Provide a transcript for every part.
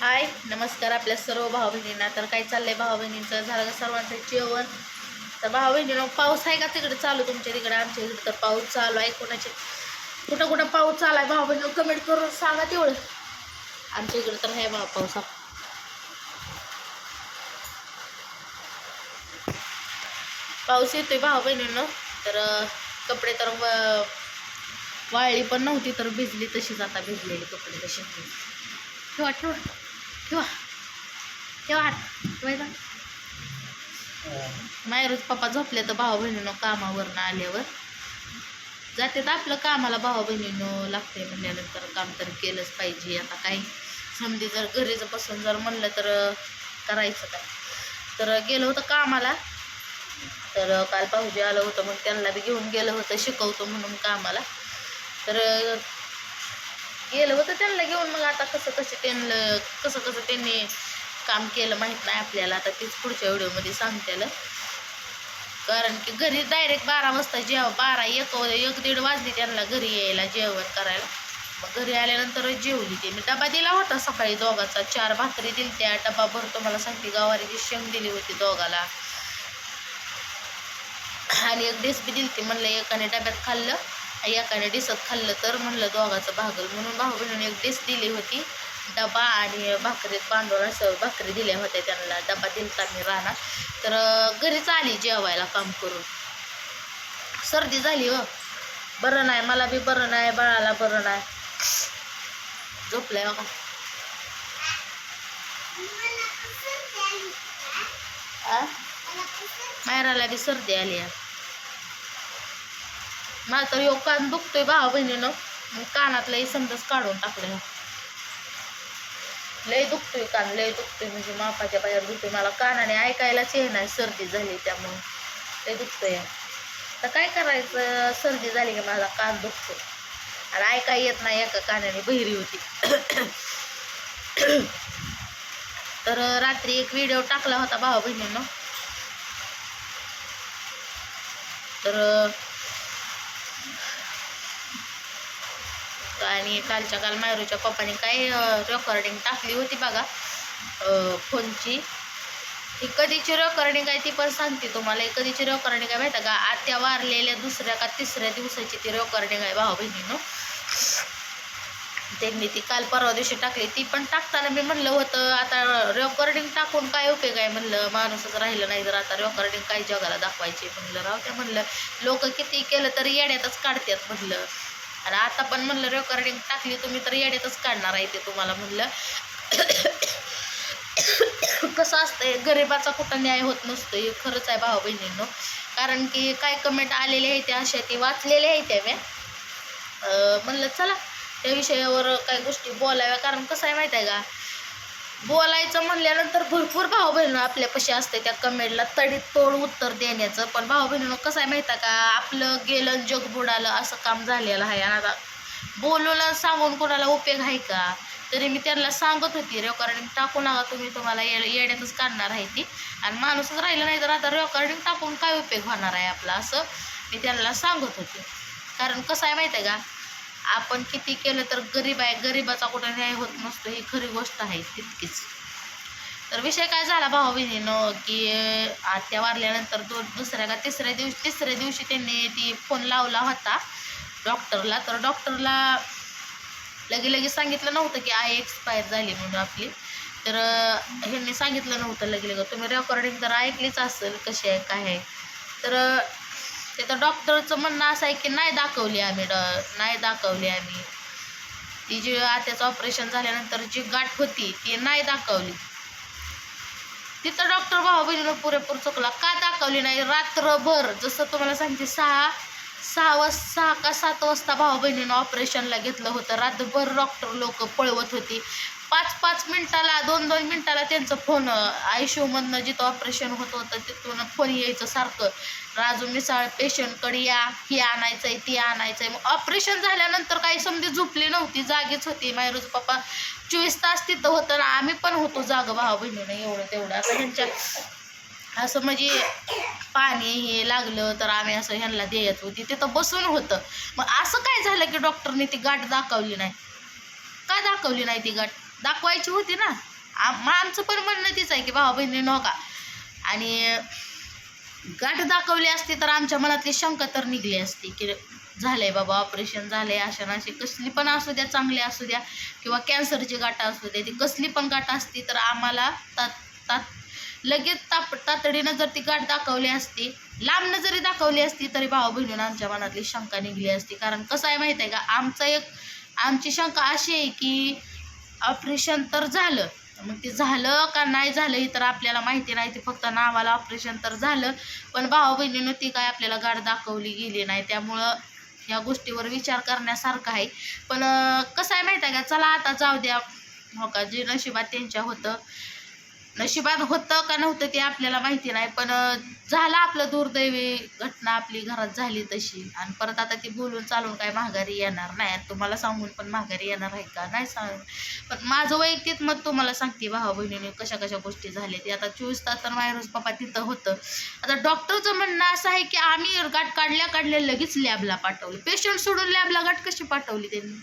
हाय नमस्कार आपल्या सर्व भाऊ बहिणींना तर काय चाललंय भाऊ बहिणींचं झालं का सर्वांचं जेवण? तर भाऊ बहिणीनं पाऊस आहे का तिकडे? चालू तुमच्या तिकडे आमच्या इकडे तर पाऊस चालू आहे. कोणाचे कुठं कुठं पाऊस चालू आहे? भाऊ बहिणी कमेंट करून सांगा तेवढं. आमच्या इकडे तर आहे भाऊ पाऊस. पाऊस येतोय भाऊ बहिणीनं तर कपडे तर व- वाळली पण नव्हती तर भिजली तशीच आता भिजलेली कपडे तशी. ठेवा ठेवा. ठेवा. ठेवा हात ठेवायचा मायरूच पप्पा झोपले तर भाऊ बहिणीनं कामावरनं आल्यावर. जाते तर आपलं कामाला भाऊ बहिणीनं लागते म्हणल्यानंतर काम तर केलंच पाहिजे. आता काही समधी जर घरीच बसून जर म्हणलं तर करायचं काय? तर गेलं होतं कामाला. तर काल भाऊजी आलं होतं मग त्यांना बी घेऊन गेलं होतं शिकवतो म्हणून कामाला. तर गेलं होतं त्यांना घेऊन. मग आता कसं कसं त्यांना कसं कसं त्यांनी काम केलं माहीत नाही आपल्याला. आता तीच पुढच्या व्हिडिओमध्ये सांगतेलं कारण की घरी डायरेक्ट बारा वाजता जेव बारा एक एक दीड वाजली त्यांना घरी यायला जेवण करायला. मग घरी आल्यानंतर जेवली ते. मी डबा दिला होता सकाळी दोघाचा. चार भाकरी दिली त्या. डबा भरतो मला सांगते गवारीची शेंग दिली होती दोघाला. आणि एक डिस दिली ती म्हणलं एकाने डब्यात खाल्लं. एकाने डिसत खाल्लं तर म्हणलं दोघाचं भागल. म्हणून भाऊ बहिणीने एक डिस दिली होती. डबा आणि भाकरीत बांधून असं भाकरी दिल्या होत्या त्यांना. डबा दिलता मी राहणार तर घरीच आली जेवायला काम करून. सर्दी झाली हो. बरं नाही मला बी बरं नाही बाळाला बरं नाही. झोपलंय बघा. मायराला बी सर्दी आली आहे. माझं तर योग कान दुखतोय भावा बहिणीनं. मग कानातलंही समजच काढून टाकलं लय दुखतोय कान लय दुखतोय म्हणजे मापाच्या बाहेर दुखतोय. मला कानाने ऐकायलाच येणार सर्दी झाली त्यामुळं. लय दुखतोय. तर काय करायचं? सर्दी झाली की माझा कान दुखतो आणि ऐका येत नाही एका कानाने बहिरी होती. तर रात्री एक व्हिडिओ टाकला होता भावा बहिणीनं. तर आणि कालच्या काल मायरूच्या पप्पाने काय रेकॉर्डिंग टाकली होती बघा. फोनची. ती कधीची रेकॉर्डिंग आहे ती पण सांगते तुम्हाला. ही कधीची रेकॉर्डिंग आहे माहिती का? आत्या वारलेल्या दुसऱ्या का तिसऱ्या दिवसाची ती रेकॉर्डिंग आहे भाऊ बहिणीनं. त्यांनी ती काल परवा दिवशी टाकली. ती पण टाकताना मी म्हणलं होतं आता रेकॉर्डिंग टाकून काय उपयोग आहे म्हणलं. माणूसच राहिलं नाही जर आता रेकॉर्डिंग काय जगाला दाखवायची म्हणलं. राव त्या म्हणलं. लोक किती केलं तरी येड्यातच काढतात म्हणलं. आणि आता पण म्हणलं रेकॉर्डिंग टाकली तुम्ही तर येड्यातच काढणार आहे ते तुम्हाला म्हणलं. कसं असतंय गरिबाचा कुठं न्याय होत नसतो हे खरंच आहे भाऊ बहिणींनो. कारण की काय कमेंट आलेले आहेत त्या अशा ती वाचलेल्या आहेत त्या म्हणलं चला त्या विषयावर काही गोष्टी बोलाव्या. कारण कसं आहे माहीत आहे का? बोलायचं म्हणल्यानंतर भरपूर भाऊ बहिणं आपल्यापाशी असते त्या कमेंटला. तडीत तोड उत्तर देण्याचं. पण भाऊ बहिणीनं कसं आहे माहीत आहे का? आपलं गेलं जग बुडालं असं काम झालेलं आहे. आणि आता बोलून सांगून कोणाला उपयोग आहे का? तरी मी त्यांना सांगत होती रेकॉर्डिंग टाकू नका तुम्ही तुम्हाला ये येड्यातच काढणार आहे ती. आणि माणूसच राहिलं नाही तर आता रेकॉर्डिंग टाकून काय उपयोग होणार आहे आपला? असं मी त्यांना सांगत होते. कारण कसं आहे माहीत आहे का? आपण किती केलं तर गरीब आहे गरिबाचा कुठं न्याय होत नसतो ही खरी गोष्ट आहे तितकीच. तर विषय काय झाला भाऊ बहिणीनं की आत्या वारल्यानंतर दोन दुसऱ्या का तिसऱ्या दिवशी तिसऱ्या दिवशी त्यांनी ती फोन लावला होता डॉक्टरला तर डॉक्टरला लगे लगेच सांगितलं नव्हतं की आई एक्सपायर झाली म्हणून आपली. तर ह्यांनी सांगितलं नव्हतं लगे लगे. तुम्ही रेकॉर्डिंग तर ऐकलीच असेल कशी आहे काय आहे. तर ते तिथं डॉक्टरचं म्हणणं असं आहे की नाही दाखवली आम्ही डॉ नाही दाखवली आम्ही. ती जी आत्याचं ऑपरेशन झाल्यानंतर जी गाठ होती ती नाही दाखवली. तिथं डॉक्टर भाऊ बहिणीनं पुरेपूर चुकला. का दाखवली नाही? रात्रभर जसं तुम्हाला सांगते सहा सहा वाज सहा का सात वाजता भाऊ बहिणीनं ऑपरेशनला घेतलं होतं. रात्रभर डॉक्टर लोक पळवत होती. पाच पाच मिनिटाला दोन दोन मिनिटाला त्यांचं फोन आयशूमधनं जिथं ऑपरेशन होत होतं तिथून फोन यायचं सारखं. राजू मिसाळ पेशंटकडे या ही आणायचं आहे ती आणायचं आहे मग ऑपरेशन झाल्यानंतर काही समधी झोपली नव्हती जागीच होती. मायरूज पप्पा चोवीस तास तिथं होतं ना आम्ही पण होतो जाग. भाऊ बहिणीनं एवढं तेवढं. असं ह्यांच्या असं म्हणजे पाणी हे लागलं तर आम्ही असं ह्यांना द्यायच. होती तिथं बसून होतं. मग असं काय झालं की डॉक्टरने ती गाठ दाखवली नाही? का दाखवली नाही ती गाठ? दाखवायची होती ना. आम- आमचं पण म्हणणं तीच आहे की भावा बहिणी नका. आणि गाठ दाखवली असती तर आमच्या मनातली शंका तर निघली असती की झालंय बाबा ऑपरेशन झालंय अशा नाशे. कसली पण असू द्या चांगली असू द्या किंवा कॅन्सरची गाठ असू द्या ती कसली पण गाठ असती तर आम्हाला तात तात लगेच ताप तातडीनं जर ती गाठ दाखवली असती लांबनं जरी दाखवली असती तरी भाऊ बहिणीनं आमच्या मनातली शंका निघली असती. कारण कसं आहे माहीत आहे का आमचा एक आमची शंका अशी आहे की ऑपरेशन तर झालं. मग ते झालं का नाही झालं हे तर आपल्याला माहिती नाही. ते फक्त नावाला ऑपरेशन तर झालं. पण भाऊ बहिणीनं ती काय आपल्याला गाठ दाखवली गेली नाही. त्यामुळं या गोष्टीवर विचार करण्यासारखा आहे. पण कसं आहे माहिती आहे का? चला आता जाऊ द्या. हो का? जे नशिबात त्यांच्या होतं. नशिबात होतं का नव्हतं ते आपल्याला माहिती नाही पण झालं आपलं दुर्दैवी घटना आपली घरात झाली तशी. आणि परत आता ती बोलून चालून काय माघारी येणार नाही. आणि तुम्हाला सांगून पण माघारी येणार आहे का? नाही सांग पण माझं वैयक्तिक मत तुम्हाला सांगते भावा बहिणीने कशा कशा गोष्टी झाल्या ते आता चोवीस तास तर व्हायरस पप्पा तिथं होतं. आता डॉक्टरचं म्हणणं असं आहे की आम्ही गाठ काढल्या काढल्या लगेच लॅबला पाठवलं. पेशंट सोडून लॅबला गाठ कशी पाठवली त्यांनी?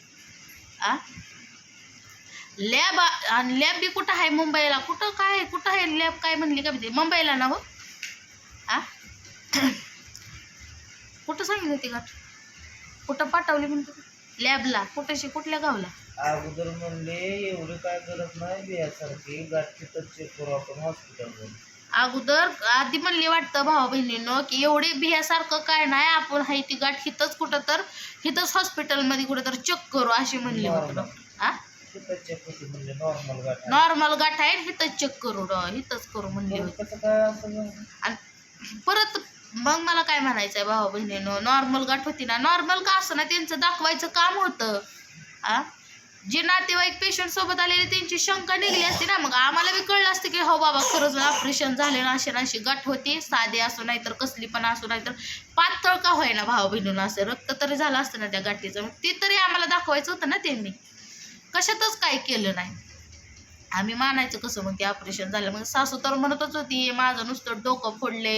आ? लॅब आणि लॅब बी कुठं आहे मुंबईला? कुठं काय कुठं आहे लॅब काय म्हणली का ते मुंबईला ना हो? आ? कुठं सांगितलं होती गाठ कुठं पाठवली म्हणते? लॅबला कुठेशी? कुठल्या गावला? अगोदर म्हणले एवढी काय गरज नाही बियासारखी. गाठी तर चेक करू आपण हॉस्पिटलवर अगोदर आधी म्हणली वाटतं भावा बहिणीनं की एवढी भियासारखं काय नाही आपण हाय ती गाठ हिथंच कुठं तर हिथंच हॉस्पिटलमध्ये कुठं तर चेक करू अशी म्हणली होती डॉक्टर तिथं चेक होती म्हणले नॉर्मल गाठ नॉर्मल गाठ आहे हिथंच चेक करू डॉ हिथंच करू म्हणली मग होती. कसं काय असं झालं? आणि परत मग मला काय म्हणायचं आहे भावा बहिणीनं नॉर्मल गाठ होती ना नॉर्मल का असं ना त्यांचं दाखवायचं काम होतं. आ? जे नातेवाईक पेशंट सोबत आलेले त्यांची शंका निघली असती ना मग आम्हाला बी कळलं असतं की हो बाबा खरंच ऑपरेशन झाले ना अशी ना अशी गाठ होती साधी असो नाही तर कसली पण असो नाही तर पातळ का होईना भावा बहिणीनं असं रक्त तरी झालं असतं ना त्या गाठीचं मग ते तरी आम्हाला दाखवायचं होतं ना त्यांनी. कशातच काय केलं नाही. आम्ही मानायचं कसं मग ते ऑपरेशन झालं. मग सासू तर म्हणतच होती माझं नुसतं डोकं फोडले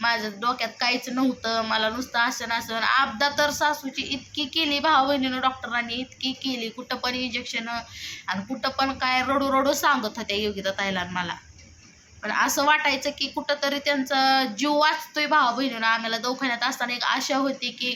माझं डोक्यात काहीच नव्हतं मला नुसतं असं आसन आपदा तर सासूची इतकी केली भाऊ बहिणीनं डॉक्टरांनी इतकी केली कुठं पण इंजेक्शन आणि कुठं पण काय रडू रडू सांगत होत्या योगिता ताईला आणि मला. पण असं वाटायचं की कुठंतरी त्यांचा जीव वाचतोय भाऊ बहिणीनं आम्हाला दवाखान्यात असताना एक आशा होती की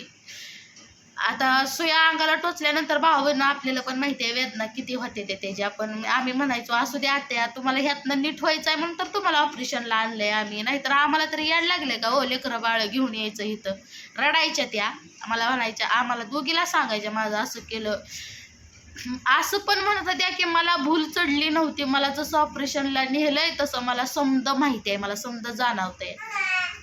आता सुया अंगाला टोचल्यानंतर भाऊ आपल्याला पण माहिती आहे वेदना किती होते ते त्याच्या पण आम्ही म्हणायचो असू द्या आत्या तुम्हाला ह्यातनं नीट व्हायचं आहे म्हणून तर तुम्हाला ऑपरेशनला आणलंय आम्ही. नाहीतर आम्हाला तरी याड लागले का? ओ लेकरं बाळ घेऊन यायचं इथं. रडायच्या त्या. आम्हाला म्हणायच्या आम्हाला दोघीला सांगायच्या माझं असं केलं. असं पण म्हणत होत्या की मला भूल चढली नव्हती. मला जसं ऑपरेशनला नेलंय तसं मला समद माहिती आहे. मला समद जाणवतंय.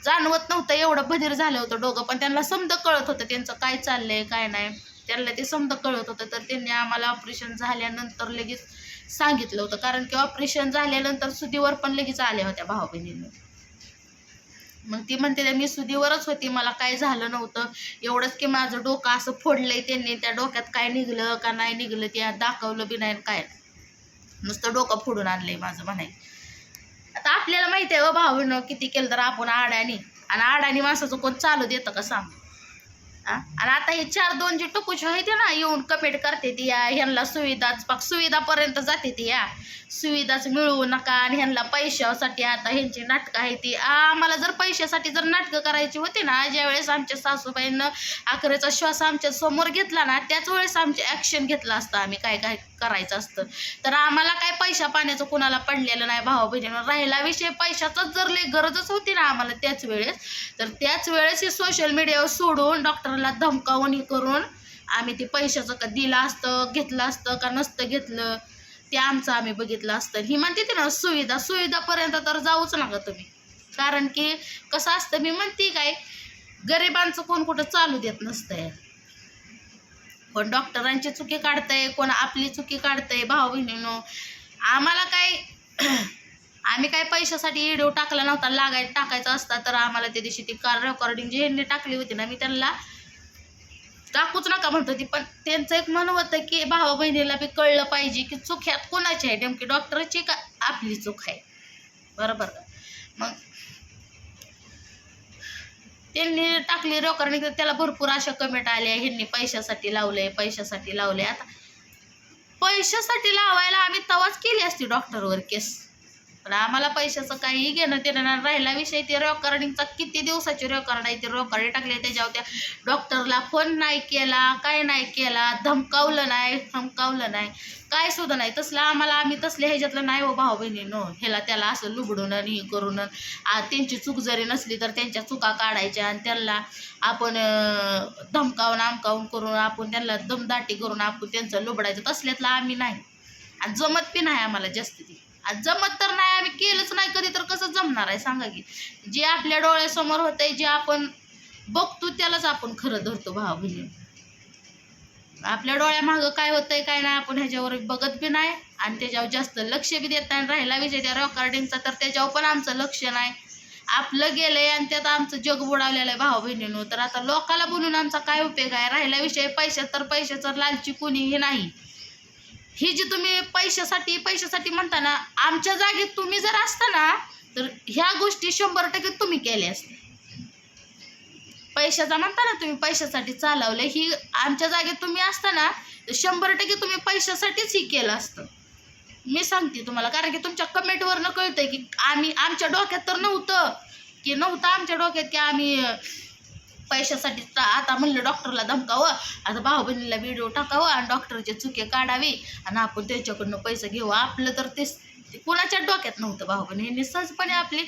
जाणवत नव्हतं एवढं बधीर झालं होतं डोकं पण त्यांना समज कळत होतं त्यांचं काय चाललंय काय नाही. त्यांना ते समज कळत होतं. तर त्यांनी आम्हाला ऑपरेशन झाल्यानंतर लगेच सांगितलं होतं. कारण की ऑपरेशन झाल्यानंतर सुदीवर पण लगेच आल्या होत्या भाऊ बहिणींनी. मग ती म्हणते मी सुदीवरच होती. मला काय झालं नव्हतं. एवढंच की माझं डोकं असं फोडलंय त्यांनी. त्या डोक्यात काय निघलं का नाही निघलं ते दाखवलं बी नाही काय नुसतं डोकं फोडून आणलंय माझं म्हणायचं. आता आपल्याला माहिती आहे हो भाऊ किती केलं तर आपण आड्यानी आणि आडानी माणसाचं कोण चालू देतं का सांग? आणि आता हे चार दोन जे टुकूच आहेत ना येऊन कमेंट करते ती या ह्यांना सुविधाच पाक सुविधापर्यंत जाते ती या. सुविधाच मिळवू नका आणि ह्यांना पैशासाठी आता ह्यांची नाटकं आहे ती. आम्हाला जर पैशासाठी जर नाटकं करायची होती ना ज्यावेळेस आमच्या सासूबाईंनं अकरेचा श्वास आमच्यासमोर घेतला ना त्याच वेळेस आमचे ॲक्शन घेतलं असतं आम्ही काय काय? करायचं असतं. तर आम्हाला काय पैशा पाण्याचं कुणाला पडलेलं नाही भावा बहिणीनं. राहिला विषय पैशाचाच जर लई गरजच होती ना आम्हाला त्याच वेळेस तर त्याच वेळेस हे सोशल मीडियावर सोडून डॉक्टरला धमकावून हे करून आम्ही ते पैशाचं का दिलं असतं घेतलं असतं का नसतं घेतलं ते आमचं आम्ही बघितलं असतं. ही म्हणते ते ना सुविधा सुविधापर्यंत तर जाऊच नका तुम्ही. कारण की कसं असतं मी म्हणते काय गरिबांचं कोण कुठं चालू देत नसतंय. कोण डॉक्टरांची चुकी काढतंय कोण आपली चुकी काढतंय भाऊ बहिणीनो आम्हाला काय आम्ही काय पैशासाठी व्हिडिओ टाकला नव्हता लागाय टाकायचा असता तर आम्हाला त्या दिवशी ती कार रेकॉर्डिंग जी ह्यांनी टाकली होती ना मी त्यांना टाकूच नका म्हणत होती. पण त्यांचं एक मन होतं की भावा बहिणीला बी कळलं पाहिजे की चूक ह्यात कोणाची आहे? नेमकी डॉक्टरची का आपली चूक आहे? बरोबर का? मग त्यांनी टाकली रेकॉर्डिंग तर त्याला भरपूर अशा कमेंट आल्या ह्यांनी पैशासाठी लावलंय पैशासाठी लावलंय. आता पैशासाठी लावायला आम्ही तवाच केली असती डॉक्टरवर केस पण आम्हाला पैशाचं काही घेणं देणं राहिला विषय ते रेकॉर्डिंगचा किती दिवसाची रेकॉर्ड आहे ते? रेकॉर्ड टाकले त्याच्यावर त्या डॉक्टरला फोन नाही केला काय नाही केला धमकावलं नाही धमकावलं नाही. काय सुद्धा नाही. तसलं आम्हाला आम्ही तसल्या ह्याच्यातलं नाही हो भाऊ बहिणीनो ह्याला त्याला असं लुबडून आणि हे करून आ, त्यांची चूक जरी नसली तर त्यांच्या चुका काढायच्या आणि त्यांना आपण धमकावून आमकावून करून आपण त्यांना दमदाटी करून आपण त्यांचं लुबडायचं. तसल्यातलं आम्ही नाही. आणि जमत बी नाही आम्हाला जास्त. ती जमत तर नाही आम्ही केलंच नाही कधी तर कसं जमणार आहे? सांगा की. जे आपल्या डोळ्यासमोर होतंय जे आपण बघतो त्यालाच आपण खरं धरतो भाव बहिणी. आपल्या डोळ्यामागं काय होतंय काय नाही आपण ह्याच्यावर बघत बी नाही आणि त्याच्यावर जास्त लक्ष बी देत नाही राहिला विषय त्या रेकॉर्डिंगचा तर त्याच्यावर पण आमचं लक्ष नाही. आपलं गेलंय आणि त्यात आमचं जग बुडावलेलं आहे भाऊ बहिणीनं. तर आता लोकाला बोलून आमचा काय उपयोग आहे? राहिला विषय पैशात तर पैशाचं लालची कुणीही नाही. ही जी तुम्ही पैशासाठी पैशासाठी म्हणता ना आमच्या जागेत तुम्ही जर असता ना तर ह्या गोष्टी शंभर टक्के तुम्ही केल्या असत्या. पैशाचा म्हणता ना तुम्ही पैशासाठी चालवलं ही आमच्या जागेत तुम्ही असता ना तर शंभर टक्के तुम्ही पैशासाठीच ही केलं असतं. मी सांगते तुम्हाला कारण की तुमच्या कमेंटवरनं कळतंय की आम्ही आमच्या डोक्यात तर नव्हतं की नव्हतं आमच्या डोक्यात की आम्ही पैशासाठी आता म्हणलं डॉक्टरला धमकावं. आता भाऊ बहिणीला व्हिडिओ टाकावं आणि डॉक्टरचे चुके काढावी. आणि आपण त्याच्याकडनं पैसे घेऊ. आपलं तर ते ते कोणाच्या डोक्यात नव्हतं भाऊ बहिणी सहजपणे आपली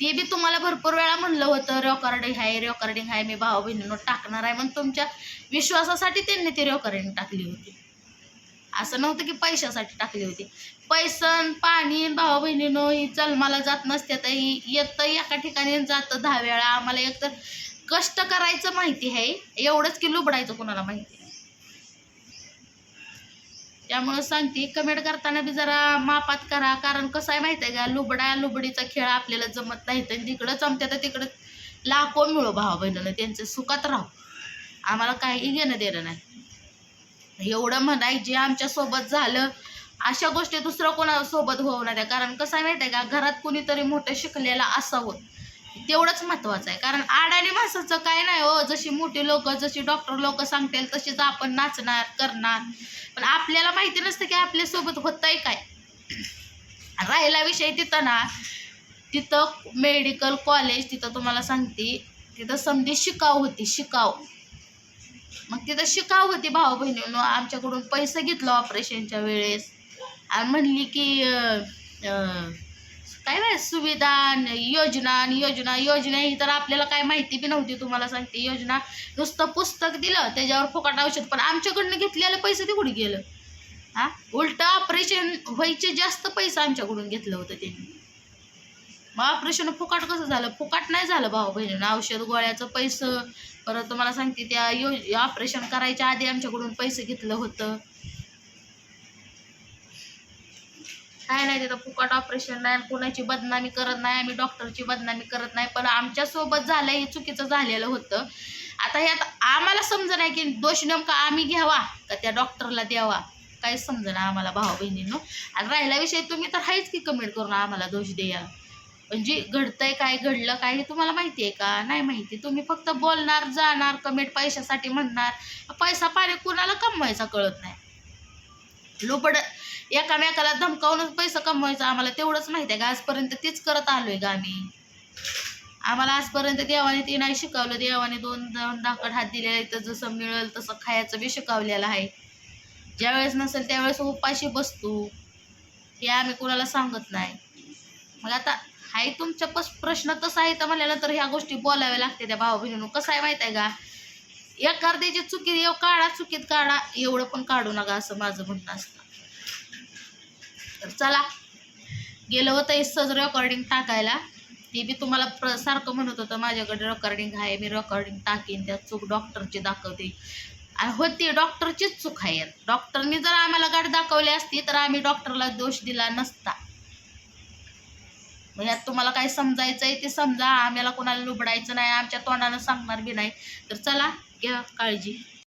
ते बी तुम्हाला भरपूर वेळा म्हणलं होतं रेकॉर्डिंग आहे रेकॉर्डिंग आहे मी भाऊ बहिणीनं टाकणार आहे म्हणून तुमच्या विश्वासासाठी त्यांनी ती रेकॉर्डिंग टाकली होती. असं नव्हतं की पैशासाठी टाकली होती. पैसन पाणी भाऊ बहिणीनं ही जन्माला जात नसते तर ही येतं एका ठिकाणी जातं दहा वेळा. आम्हाला एक तर कष्ट करायचं माहिती आहे. एवढंच की लुबडायचं कोणाला माहिती आहे त्यामुळं सांगते कमेंट करताना बी जरा मापात करा. कारण कसं आहे माहिती आहे का लुबडा लुबडीचा खेळ आपल्याला जमत नाही. तर तिकडं जमते तर तिकडं लाखो मिळो भावा बहिणीला. त्यांचं सुखात राहू. आम्हाला काही घेणं देणं नाही. एवढं म्हणाय जे आमच्यासोबत झालं अशा गोष्टी दुसरं कोणासोबत होऊ नये कारण कसं आहे माहिती आहे का घरात कुणीतरी मोठं शिकलेलं असावं. तेवढंच महत्वाचं आहे. कारण आडाणी माणसाचं काय नाही हो. जशी मोठी लोक जशी डॉक्टर लोक सांगतील तशीच आपण नाचणार करणार. पण आपल्याला माहिती नसतं की आपल्यासोबत होतंय काय. राहिला विषय तिथं ना तिथं मेडिकल कॉलेज तिथं तुम्हाला सांगते तिथं समधी शिकाव होती शिकाव. मग तिथं शिकाव होती भाऊ बहिणीनं. आमच्याकडून पैसे घेतलं ऑपरेशनच्या वेळेस. आणि म्हणली की आ, आ, काय नाही सुविधा योजना आणि योजना योजना ही तर आपल्याला काय माहिती बी नव्हती तुम्हाला सांगते योजना. नुसतं पुस्तक दिलं त्याच्यावर फुकट औषध पण आमच्याकडनं घेतलेले पैसे ते कुठे गेलं. हा? उलट ऑपरेशन व्हायचे जास्त पैसे आमच्याकडून घेतलं होतं त्यांनी. मग ऑपरेशन फुकट कसं झालं? फुकाट नाही झालं भाऊ बहिणीनं. औषध गोळ्याचं पैसं परत तुम्हाला सांगते त्या यो ऑपरेशन करायच्या आधी आमच्याकडून पैसे घेतलं होतं. काय नाही तिथं फुकट ऑपरेशन नाही कोणाची बदनामी करत नाही आम्ही डॉक्टरची बदनामी करत नाही. पण आमच्यासोबत झालं हे चुकीचं झालेलं होतं. आता ह्यात आम्हाला समज नाही की दोष नेमका आम्ही घ्यावा का त्या डॉक्टरला द्यावा? काहीच समजेना आम्हाला भाऊ बहिणींनो. आणि राहिला विषय तुम्ही तर आहेच की कमेंट करून आम्हाला दोष द्या. म्हणजे घडतंय काय घडलं काय हे तुम्हाला माहिती आहे का? नाही माहिती. तुम्ही फक्त बोलणार जाणार कमेंट पैशासाठी म्हणणार. पैसा पाणी कुणाला कमवायचा कळत नाही. लोपड एकामेकाला धमकावूनच पैसा कमवायचा आम्हाला तेवढंच माहिती आहे का? आजपर्यंत तीच करत आलोय का आम्ही. आम्हाला आजपर्यंत देवाने ते नाही शिकवलं. देवाने दोन दोन दाखड हात दिलेला आहेत. तर जसं मिळेल तसं खायचं बी शिकवलेलं आहे. ज्यावेळेस नसेल त्यावेळेस उपाशी बसतो. हे आम्ही कुणाला सांगत नाही. मग आता हाय तुमचा पस प्रश्न तसा आहे तर म्हणल्यानंतर ह्या गोष्टी बोलाव्या लागते त्या भाऊ बहिणीनं कसं आहे माहीत आहे का? एखाद्याची चुकी एव काढा चुकीत काढा एवढं पण काढू नका असं माझं म्हणणं असतं. तर चला गेलं होतं हे रेकॉर्डिंग टाकायला. ते बी तुम्हाला प्र सारखं म्हणत होतं माझ्याकडे रेकॉर्डिंग आहे मी रेकॉर्डिंग टाकीन त्या चूक डॉक्टरची दाखवते. आणि होती डॉक्टरचीच चूक आहे. डॉक्टरनी जर आम्हाला गाडी दाखवली असती तर आम्ही डॉक्टरला दोष दिला नसता. मग यात तुम्हाला काय समजायचं आहे ते समजा आम्हाला कोणाला लुबडायचं नाही आमच्या तोंडानं सांगणार बी नाही. तर चला घ्या काळजी.